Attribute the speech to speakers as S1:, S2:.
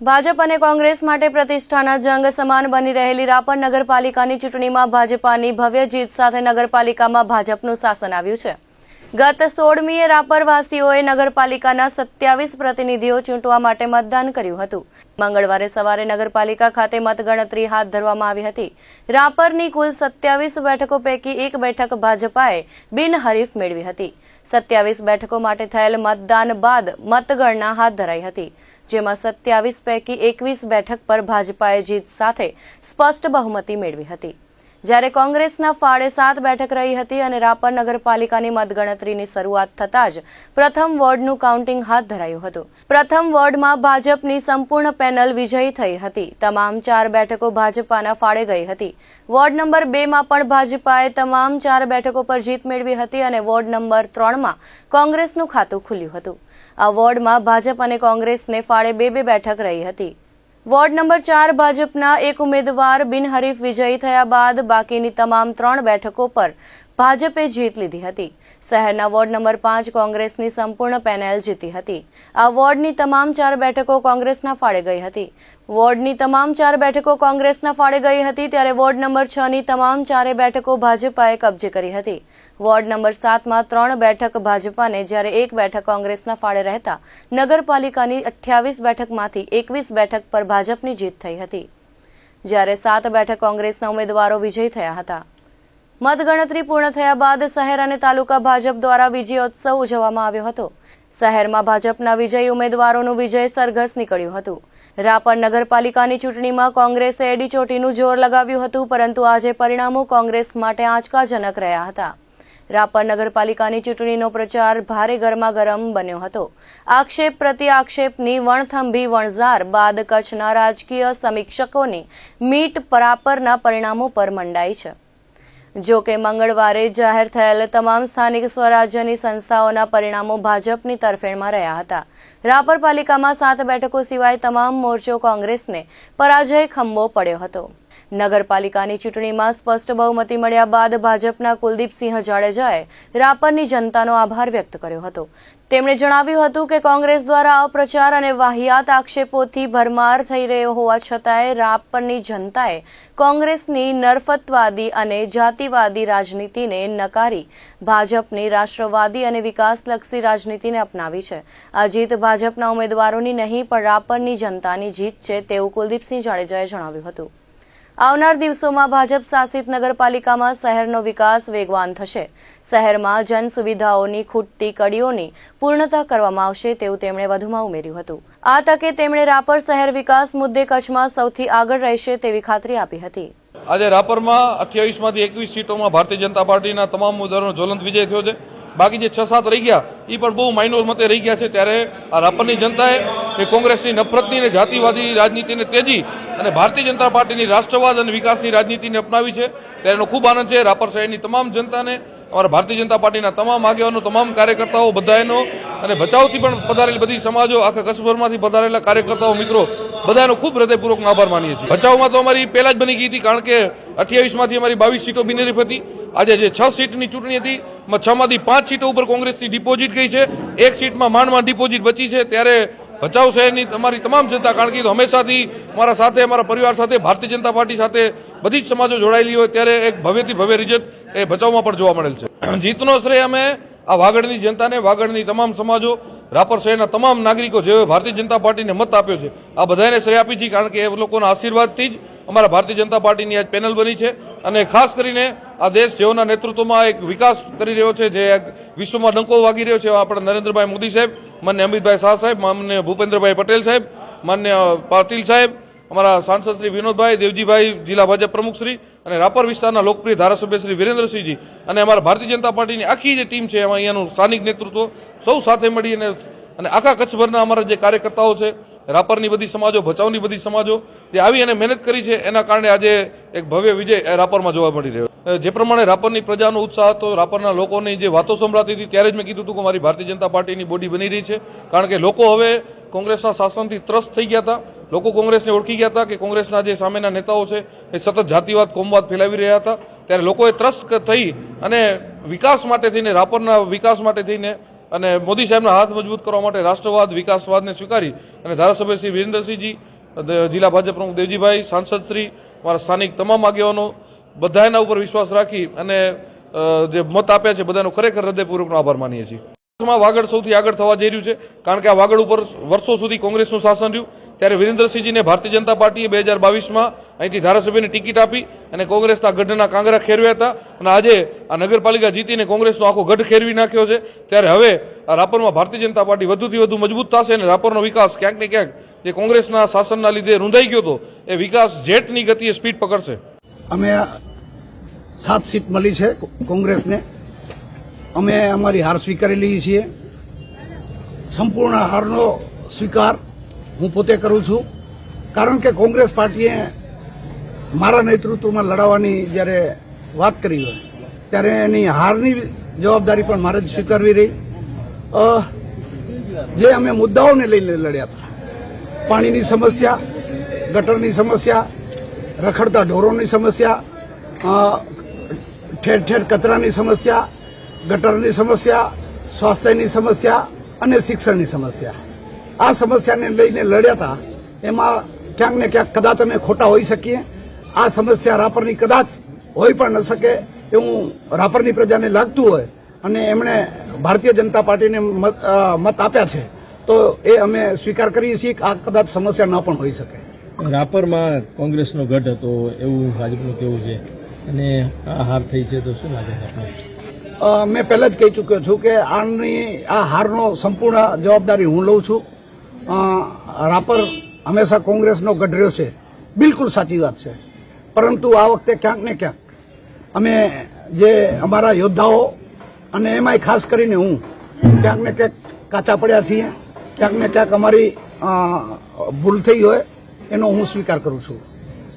S1: ભાજપ અને કોંગ્રેસ માટે પ્રતિષ્ઠાના જંગ સમાન બની રહેલી રાપર નગરપાલિકાની ચૂંટણીમાં ભાજપાની ભવ્ય જીત સાથે નગરપાલિકામાં ભાજપનું શાસન આવ્યું છે. ગત સોળમીએ રાપરવાસીઓએ નગરપાલિકાના સત્યાવીસ પ્રતિનિધિઓ ચૂંટવા માટે મતદાન કર્યું હતું. મંગળવારે સવારે નગરપાલિકા ખાતે મતગણતરી હાથ ધરવામાં આવી હતી. રાપરની કુલ સત્યાવીસ બેઠકો પૈકી એક બેઠક ભાજપાએ બિનહરીફ મેળવી હતી. સત્યાવીસ બેઠકો માટે થયેલ મતદાન બાદ મતગણના હાથ ધરાઈ હતી. જેમાં સત્યાવીસ પૈકી એકવીસ બેઠક પર ભાજપાએ જીત સાથે સ્પષ્ટ બહુમતી મેળવી હતી. જ્યારે કોંગ્રેસના ફાળે સાત બેઠક રહી હતી અને રાપર નગરપાલિકાની મતગણતરીની શરૂઆત થતાં જ પ્રથમ વોર્ડનું કાઉન્ટિંગ હાથ ધરાયું હતું. પ્રથમ વોર્ડમાં ભાજપની સંપૂર્ણ પેનલ વિજયી થઈ હતી. તમામ ચાર બેઠકો ભાજપાના ફાળે ગઈ હતી. વોર્ડ નંબર બેમાં પણ ભાજપાએ તમામ ચાર બેઠકો પર જીત મેળવી હતી અને વોર્ડ નંબર ત્રણમાં કોંગ્રેસનું ખાતું ખુલ્યું હતું. આ વોર્ડમાં ભાજપ અને કોંગ્રેસને ફાળે બે બે બેઠક રહી હતી. વોર્ડ નંબર ચાર ભાજપના એક ઉમેદવાર બિનહરીફ વિજયી થયા બાદ બાકીની તમામ ત્રણ બેઠકો પર ભાજપે જીત લીધી હતી. શહેરના વોર્ડ નંબર પાંચ કોંગ્રેસની સંપૂર્ણ પેનલ જીતી હતી. આ વોર્ડની તમામ ચાર બેઠકો કોંગ્રેસના ફાળે ગઈ હતી. વોર્ડની તમામ ચાર બેઠકો કોંગ્રેસના ફાળે ગઈ હતી ત્યારે વોર્ડ નંબર છ ની તમામ ચારે બેઠકો ભાજપાએ કબજે કરી હતી. વોર્ડ નંબર સાતમાં ત્રણ બેઠક ભાજપાને જ્યારે એક બેઠક કોંગ્રેસના ફાળે રહેતા, નગરપાલિકાની અઠ્યાવીસ બેઠકમાંથી એકવીસ બેઠક પર ભાજપની જીત થઈ હતી. જ્યારે સાત બેઠક કોંગ્રેસના ઉમેદવારો વિજયી થયા હતા. મતગણતરી પૂર્ણ થયા બાદ શહેર અને તાલુકા ભાજપ દ્વારા વિજયોત્સવ ઉજવવામાં આવ્યો હતો. શહેરમાં ભાજપના વિજયી ઉમેદવારોનું વિજય સરઘસ નીકળ્યું હતું. રાપર નગરપાલિકાની ચૂંટણીમાં કોંગ્રેસે એડી ચોટીનું જોર લગાવ્યું હતું, પરંતુ આજે પરિણામો કોંગ્રેસ માટે આંચકાજનક રહ્યા હતા. રાપર નગરપાલિકાની ચૂંટણીનો પ્રચાર ભારે ગરમાગરમ બન્યો હતો. આક્ષેપ પ્રતિ આક્ષેપની વણથંભી વણઝાર બાદ કચ્છના રાજકીય સમીક્ષકોની મીટ પરાપરના પરિણામો પર મંડાઈ છે. જો કે મંગળવારે જાહેર થયેલ તમામ સ્થાનિક સ્વરાજ્યની સંસ્થાઓના પરિણામો ભાજપની તરફેણમાં રહ્યા હતા. રાપર પાલિકામાં સાત બેઠકો સિવાય તમામ મોરચો કોંગ્રેસને પરાજય ખંભો પડ્યો હતો. નગરપાલિકાની ચૂંટણીમાં સ્પષ્ટ બહુમતી મળ્યા બાદ ભાજપના કુલદીપસિંહ જાડેજાએ રાપરની જનતાનો આભાર વ્યક્ત કર્યો હતો. તેમણે જણાવ્યું હતું કે કોંગ્રેસ દ્વારા અપ્રચાર અને વાહિયાત આક્ષેપોથી ભરમાર થઈ રહ્યો હોવા છતાંય રાપરની જનતાએ કોંગ્રેસની નરફતવાદી અને જાતિવાદી રાજનીતિને નકારી ભાજપની રાષ્ટ્રવાદી અને વિકાસલક્ષી રાજનીતિને અપનાવી છે. આ જીત ભાજપના ઉમેદવારોની નહીં, પણ રાપરની જનતાની જીત છે તેવું કુલદીપસિંહ જાડેજાએ જણાવ્યું હતું. આવનાર દિવસોમાં ભાજપ શાસિત નગરપાલિકામાં શહેરનો વિકાસ વેગવાન થશે. શહેરમાં જન સુવિધાઓની ખૂટતી કડીઓની પૂર્ણતા કરવામાં આવશે તેવું તેમણે વધુમાં ઉમેર્યું હતું. આ તકે તેમણે રાપર શહેર વિકાસ મુદ્દે કચ્છમાં સૌથી આગળ રહેશે તેવી ખાતરી આપી હતી.
S2: આજે રાપરમાં અઠ્યાવીસમાંથી એકવીસ સીટોમાં ભારતીય જનતા પાર્ટીના તમામ ઉમેદવારોનો જ્વલંત વિજય થયો છે. બાકી જે છ સાત રહી ગયા એ પણ બહુ માઇનોર મતે રહી ગયા છે. ત્યારે આ રાપરની જનતાએ એ કોંગ્રેસની નફરતની અને જાતિવાદી રાજનીતિને તેજી અને ભારતીય જનતા પાર્ટીની રાષ્ટ્રવાદ અને વિકાસની રાજનીતિને અપનાવી છે. ત્યારે એનો ખૂબ આનંદ છે. રાપર શહેરની તમામ જનતાને, અમારા ભારતીય જનતા પાર્ટીના તમામ આગેવાનો, તમામ કાર્યકર્તાઓ બધાનો અને ભચાઉથી પણ પધારેલી બધી સમાજો, આખા કચ્છભરમાંથી પધારેલા કાર્યકર્તાઓ, મિત્રો બધાનો ખૂબ હૃદયપૂર્વક આભાર માનીએ છીએ. ભચાઉમાં તો અમારી પહેલા જ બની ગઈ હતી, કારણ કે અઠ્યાવીસમાંથી અમારી બાવીસ સીટો બિનરીફ હતી. આજે જે છ સીટની ચૂંટણી હતી છ માંથી પાંચ સીટો ઉપર કોંગ્રેસની ડિપોઝિટ ગઈ છે. એક સીટમાં માંડ માંડ ડિપોઝિટ બચી છે. ત્યારે ભચાઉ શહેરની અમારી તમામ જનતા, કારણ કે હંમેશાથી અમારા સાથે, અમારા પરિવાર સાથે, ભારતીય જનતા પાર્ટી સાથે બધી જ સમાજો જોડાયેલી હોય, ત્યારે એક ભવ્યથી ભવ્ય રિઝલ્ટ એ ભચાઉમાં પણ જોવા મળેલ છે. જીતનો શ્રેય અમે આ વાગડની જનતાને, વાગડની તમામ સમાજો, રાપર શહેરના તમામ નાગરિકો જેઓએ ભારતીય જનતા પાર્ટીને મત આપ્યો છે, આ બધાને શ્રેય આપી છે, કારણ કે એ લોકોના આશીર્વાદથી જ અમારા ભારતીય જનતા પાર્ટીની આજ પેનલ બની છે. અને ખાસ કરીને આ દેશ જેઓના નેતૃત્વમાં એક વિકાસ કરી રહ્યો છે, જે વિશ્વમાં ડંકો વાગી રહ્યો છે આપણા નરેન્દ્રભાઈ મોદી સાહેબ, માન્ય અમિતભાઈ શાહ સાહેબ, માન્ય ભૂપેન્દ્રભાઈ પટેલ સાહેબ, માન્ય પાટીલ સાહેબ, અમારા સાંસદ શ્રી વિનોદભાઈ, દેવજીભાઈ, જિલ્લા ભાજપ પ્રમુખ શ્રી અને રાપર વિસ્તારના લોકપ્રિય ધારાસભ્ય શ્રી વિરેન્દ્રસિંહજી અને અમારા ભારતીય જનતા પાર્ટીની આખી જે ટીમ છે, એમાં અહીંયાનું સ્થાનિક નેતૃત્વ સૌ સાથે મળી અને આખા કચ્છભરના અમારા જે કાર્યકર્તાઓ છે રાપરની બધી સમાજો, ભચાઉની બધી સમાજો જે આવી અને મહેનત કરી છે. એના કારણે આજે એક ભવ્ય વિજય રાપરમાં જોવા મળી રહ્યો જે પ્રમાણે રાપરની પ્રજાનો ઉત્સાહ હતો, રાપરના લોકોની જે વાતો સંભળાતી હતી, ત્યારે જ મેં કીધું હતું કે મારી ભારતીય જનતા પાર્ટીની બોડી બની રહી છે. કારણ કે લોકો હવે કોંગ્રેસના શાસનથી ત્રસ્ત થઈ ગયા હતા. લોકો કોંગ્રેસને ઓળખી ગયા હતા કે કોંગ્રેસના જે સામેના નેતાઓ છે, એ સતત જાતિવાદ, કોમવાદ ફેલાવી રહ્યા હતા. ત્યારે લોકોએ ત્રસ્ત થઈ અને વિકાસ માટે થઈને, રાપરના વિકાસ માટે થઈને અને મોદી સાહેબના હાથ મજબૂત કરવા માટે રાષ્ટ્રવાદ, વિકાસવાદને સ્વીકારી અને ધારાસભ્ય શ્રી વિરેન્દ્રસિંહજી જિલ્લા ભાજપ પ્રમુખ દેવજીભાઈ, સાંસદ શ્રી, મારા સ્થાનિક તમામ આગેવાનો બધા એના ઉપર વિશ્વાસ રાખી અને જે મત આપ્યા છે બધાનો ખરેખર હૃદયપૂર્વકનો આભાર માનીએ છીએ. વાગડ સૌથી આગળ થવા જઈ રહ્યું છે, કારણ કે આ વાગડ ઉપર વર્ષો સુધી કોંગ્રેસનું શાસન રહ્યું. ત્યારે વિરેન્દ્રસિંહજીને ભારતીય જનતા પાર્ટીએ બે હજાર બાવીસમાં અહીંથી ધારાસભ્યની ટિકિટ આપી અને કોંગ્રેસના ગઢના કાંગરા ખેરવ્યા હતા. અને આજે આ નગરપાલિકા જીતીને કોંગ્રેસનો આખો ગઢ ખેરવી નાખ્યો છે. ત્યારે હવે આ રાપરમાં ભારતીય જનતા પાર્ટી વધુથી વધુ મજબૂત થશે અને રાપરનો વિકાસ ક્યાંક ને ક્યાંક જે કોંગ્રેસના શાસનના લીધે રૂંધાઈ ગયો હતો, એ વિકાસ જેટની ગતિએ સ્પીડ પકડશે.
S3: અમે સાત સીટ મળી છે કોંગ્રેસને. અમે અમારી હાર સ્વીકારી લઈએ છીએ. સંપૂર્ણ હારનો સ્વીકાર હું પોતે કરું છું. કારણ કે કોંગ્રેસ પાર્ટીએ મારા નેતૃત્વમાં લડાવવાની જ્યારે વાત કરી હોય, ત્યારે એની હારની જવાબદારી પણ મારે જ સ્વીકારવી રહી. જે અમે મુદ્દાઓને લઈને લડ્યા હતા, પાણીની સમસ્યા, ગટરની સમસ્યા, રખડતા ઢોરોની સમસ્યા ઠેર ઠેર કચરાની સમસ્યા, ગટરની સમસ્યા, સ્વાસ્થ્યની સમસ્યા અને શિક્ષણની સમસ્યા. આ સમસ્યાને લઈને લડ્યા હતા. એમાં ક્યાંક ને ક્યાંક કદાચ અમે ખોટા હોઈ શકીએ. આ સમસ્યા રાપરની કદાચ હોઈ પણ ન શકે એવું રાપરની પ્રજાને લાગતું હોય અને એમણે ભારતીય જનતા પાર્ટીને મત મત આપ્યા છે તો એ અમે સ્વીકાર કરીએ છીએ કે આ કદાચ સમસ્યા ન પણ હોઈ શકે.
S4: રાપરમાં કોંગ્રેસનો ગઢ હતો એવું ભાજપનું કેવું છે. અને આ હાર થઈ છે તો શું લાગે છે
S3: મેં પહેલા જ કહી ચૂક્યો છું કે આની આ હારનો સંપૂર્ણ જવાબદારી હું લઉં છું. રાપર હંમેશા કોંગ્રેસનો ગઢર્યો છે. બિલકુલ સાચી વાત છે. પરંતુ આ વખતે ક્યાંક ને ક્યાંક અમે જે અમારા યોદ્ધાઓ અને એમાંય ખાસ કરીને હું ક્યાંક ને ક્યાંક કાચા પડ્યા છીએ. ક્યાંક ને ક્યાંક અમારી ભૂલ થઈ હોય એનો હું સ્વીકાર કરું છું.